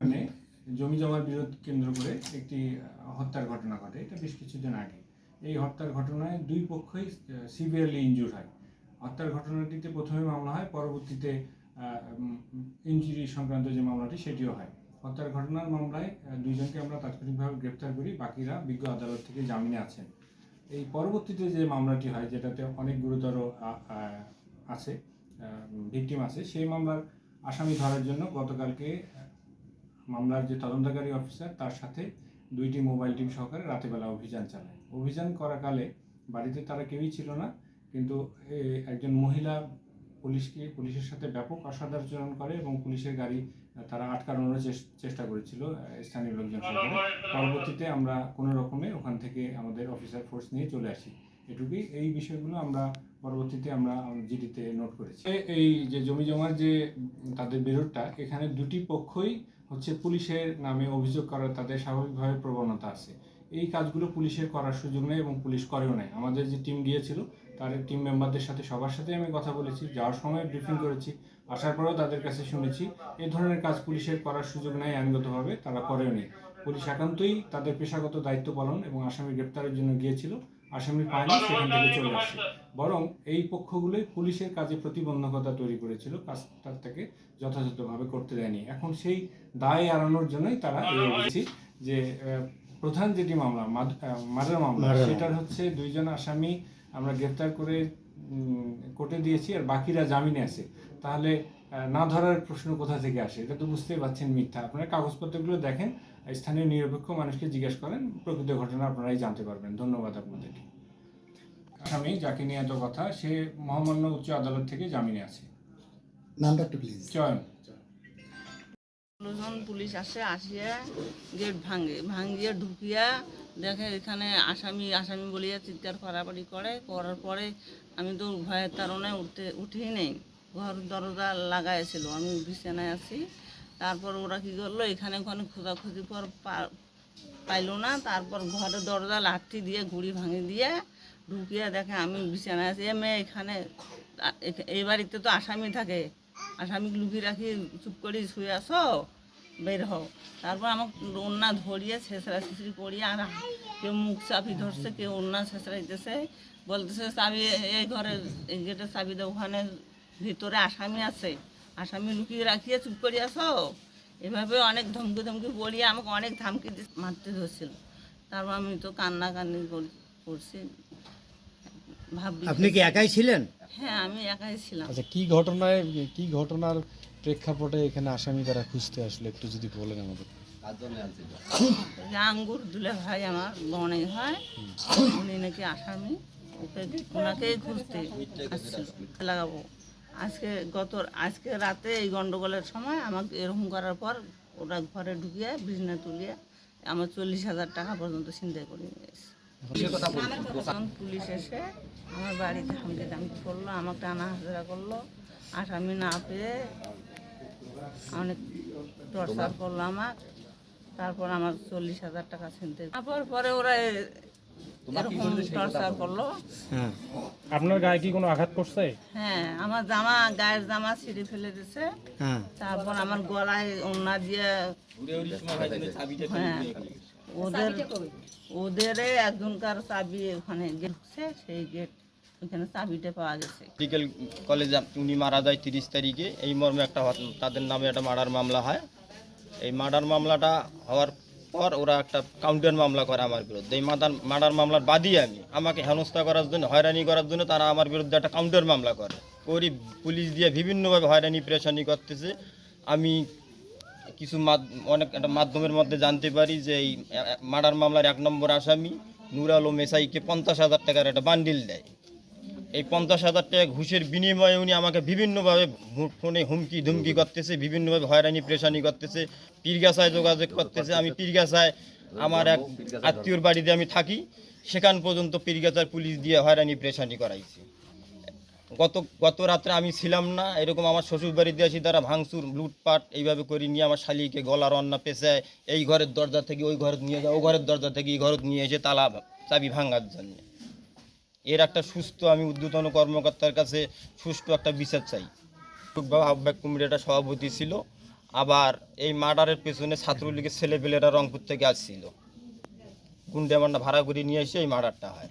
মানে জমি জমার বিরোধ কেন্দ্র করে একটি হত্যার ঘটনা ঘটে। এটা বেশ কিছুদিন আগে। এই হত্যার ঘটনায় দুই পক্ষই সিভিয়ারলি ইনজুর হয়। হত্যার ঘটনাটিতে প্রথমে মামলা হয়, পরবর্তীতে ইনজুরি সংক্রান্ত যে মামলাটি, সেটিও হয়। হত্যার ঘটনার মামলায় দুইজনকে আমরা তাৎক্ষণিকভাবে গ্রেপ্তার করি। বাকিরা বিজ্ঞ আদালত থেকে জামিনে আছেন। এই পরবর্তীতে যে মামলাটি হয়, যেটাতে অনেক গুরুতর আছে ভিকটিম আছে, সেই মামলার আসামি ধরার জন্য গতকালকে মামলার যে তদন্তকারী অফিসার, তার সাথে দুইটি মোবাইল টিম সহকারে রাতেবেলা অভিযান চালায়। অভিযান করাকালে বাড়িতে তারা কেউই ছিল না, কিন্তু একজন মহিলা পুলিশকে, পুলিশের সাথে ব্যাপক অসদাচরণ করে এবং পুলিশের গাড়ি তারা আটকানোর চেষ্টা করেছিল স্থানীয় লোকজন পরবর্তীতে আমরা কোনো রকমে ওখান থেকে আমাদের অফিসার ফোর্স নিয়ে চলে আসি। এটুকুই এই বিষয়গুলো আমরা পরবর্তীতে আমরা জিডিতে নোট করেছি। এই যে জমি জমার যে তাদের বিরোধটা, এখানে দুটি পক্ষই হচ্ছে পুলিশের নামে অভিযোগ করার তাদের স্বাভাবিকভাবে প্রবণতা আছে। এই কাজগুলো পুলিশের করার সুযোগ নেই এবং পুলিশ করেও নেই। আমাদের যে টিম গিয়েছিল, তার টিম মেম্বারদের সাথে সবার সাথে আমি কথা বলেছি, যাওয়ার সময় ব্রিফিং করেছি, আসার পরেও তাদের কাছে শুনেছি। এই ধরনের কাজ পুলিশের করার সুযোগ নেই, আইনগতভাবে তারা করেও নেই। পুলিশ একান্তই তাদের পেশাগত দায়িত্ব পালন এবং আসামি গ্রেপ্তারের জন্য গিয়েছিল। আসামি পায়নি সেখান থেকে চলে আসছে বরং এই পক্ষগুলোই পুলিশের কাজে প্রতিবন্ধকতা তৈরি করেছিল কাজটা তাকে যথাযথভাবে করতে দেয়নি। এখন সেই দায় এড়ানোর জন্যই তারা এই অভিযোগ যে প্রধান যেটি মামলা মার্ডার মামলা সেটার হচ্ছে দুইজন আসামি আমরা গ্রেপ্তার করে কোর্টে দিয়েছি আর বাকিরা জামিনে আছে। তাহলে না ধরার প্রশ্ন কোথা থেকে আসে? এটা তো বুঝতেই পারছেন মিথ্যা। আপনারা কাগজপত্রগুলো দেখেন স্থানীয় নিরপেক্ষ মানুষকে জিজ্ঞেস করেন প্রকৃত ঘটনা আপনারাই জানতে পারবেন। ধন্যবাদ আপনাদেরকে। আসামি যাকে নিয়ে এত কথা সে মহামান্য উচ্চ আদালত থেকে জামিনে আছে। নামটা একটু প্লিজ। চয়ন। ষোলোজন পুলিশ আসে আসিয়া গেট ভাঙে ভাঙিয়ে ঢুকিয়া দেখে এখানে আসামি আসামি বলিয়া চিৎকার করাবাড়ি করে। করার পরে আমি তো ভয়ের কারণে উঠতে উঠেই নেই। ঘর দরজা লাগাইছিল, আমি বিছানায় আছি। তারপর ওরা কি করল, এখানে ওখানে খোঁজাখুঁজি পর পাইলো না। তারপর ঘরের দরজা লাঠি দিয়ে ঘুড়ি ভাঙে দিয়ে ঢুকিয়ে দেখে আমি বিছানায় আছি। এ মেয়ে এখানে এই বাড়িতে তো আসামি থাকে। আসামি লুকিয়ে রাখি, চুপ করে শুয়ে আসো বের হও। তারপর আমার ওন্না ধরিয়ে, ছেঁচড়া ছেঁচড়ি করিয়ে আর কেউ মুখ চাপি ধরছে, কেউ ওন্না ছেঁচড়াইতেছে বলতেছে, চাবি এই এই গেটের চাবি দাও, ওখানে ভিতরে আসামি আছে। আসামি লুকিয়ে রাখিয়ে চুপ করে আসো এভাবে অনেক ধমকি ধমকি পড়িয়ে আমাকে অনেক ধামকি দিয়ে মারতে ধরছিল। তারপর আমি তো কান্না কান্নি করছি। ভাবি আপনি কি একাই ছিলেন? হ্যাঁ আমি একাই ছিলাম। আচ্ছা কি ঘটনায় কি ঘটনার প্রেক্ষাপটে এখানে আসামি তারা খুঁজতে আসলে? একটু যদি বলেন আমাদের। আঙ্গুর দুলে ভাই আমার বনে হয়। উনি নাকি আসামি। ওকে ওনাকেই খুঁজতে আসছিল। লাগাবো আজকে গত আজকে রাতে এই গন্ডগোলের সময় আমাকে এরকম করার পর ওরা ঘরে ঢুকিয়ে বিছনা তুলিয়ে আমার চল্লিশ হাজার টাকা পর্যন্ত চিন্তাই করে নিয়ে তখন পুলিশ এসে আমার বাড়িতে হামকে দামকি করল আমাকে টানা হাজরা করল। আসামি না পেয়ে অনেক টর্চার করল আমার। তারপর আমার চল্লিশ হাজার টাকা ছিনতে তারপর পরে ওরা এরকম টর্চার করল। হ্যাঁ। আপনার গায়ে কি কোনো আঘাত করছে? হ্যাঁ আমার জামা গায়ের জামা ছিঁড়ে ফেলে দিছে। হ্যাঁ। তারপর আমার গলায় ওনা দিয়ে হ্যাঁ ওদের ওদের একজনকার চাবি ওখানে ঢুকছে সেই গেট ওখানে চাবিটা পাওয়া গেছে। মেডিকেল কলেজে উনি মারা যায় তিরিশ তারিখে। এই মর্মে একটা তাদের নামে একটা মার্ডার মামলা হয়। এই মার্ডার মামলাটা হওয়ার পর ওরা একটা কাউন্টার মামলা করে আমার বিরুদ্ধে। এই মাদার মার্ডার মামলার বাদী আমি। আমাকে হেনস্থা করার জন্য, হয়রানি করার জন্য তারা আমার বিরুদ্ধে একটা কাউন্টার মামলা করে। করি, পুলিশ দিয়ে বিভিন্নভাবে হয়রানি, প্রেশানি করতেছে। আমি কিছু অনেক একটা মাধ্যমের মধ্যে জানতে পারি যে এই মার্ডার মামলার এক নম্বর আসামি নুর আলম এসআইকে পঞ্চাশ হাজার টাকার একটা বান্ডিল দেয়। এই পঞ্চাশ হাজার টাকা ঘুষের বিনিময়ে উনি আমাকে বিভিন্নভাবে ফোনে হুমকি ধুমকি করতেছে, বিভিন্নভাবে হয়রানি, প্রেশানি করতেছে, পীরগাছায় যোগাযোগ করতেছে, আমি পীরগাছায় আমার এক আত্মীয়র বাড়িতে আমি থাকি, সেখান পর্যন্ত পীরগাছার পুলিশ দিয়ে হয়রানি, প্রেশানি করাইছে। গত গত রাত্রে আমি ছিলাম না, এরকম আমার শ্বশুর বাড়িতে আসি, তারা ভাঙচুর, লুটপাট, এইভাবে করে নিয়ে আমার শালিকে গলার অন্না পেঁচায়, এই ঘরের দরজা থেকে ওই ঘরে নিয়ে যায়, ও ঘরের দরজা থেকে এই ঘরে নিয়ে এসে তালা চাবি ভাঙার জন্য। এর একটা সুস্থ আমি উদ্যতন কর্মকর্তার কাছে সুষ্ঠু একটা বিচার চাই। আহ্বায়ক কমিটিটা সভাপতি ছিল, আবার এই মার্ডারের পেছনে ছাত্রলীগের ছেলেপেলেরা রংপুর থেকে আসছিল। গুন্ডে মান্ডা ভাড়া করে নিয়ে এসে এই মার্ডারটা হয়।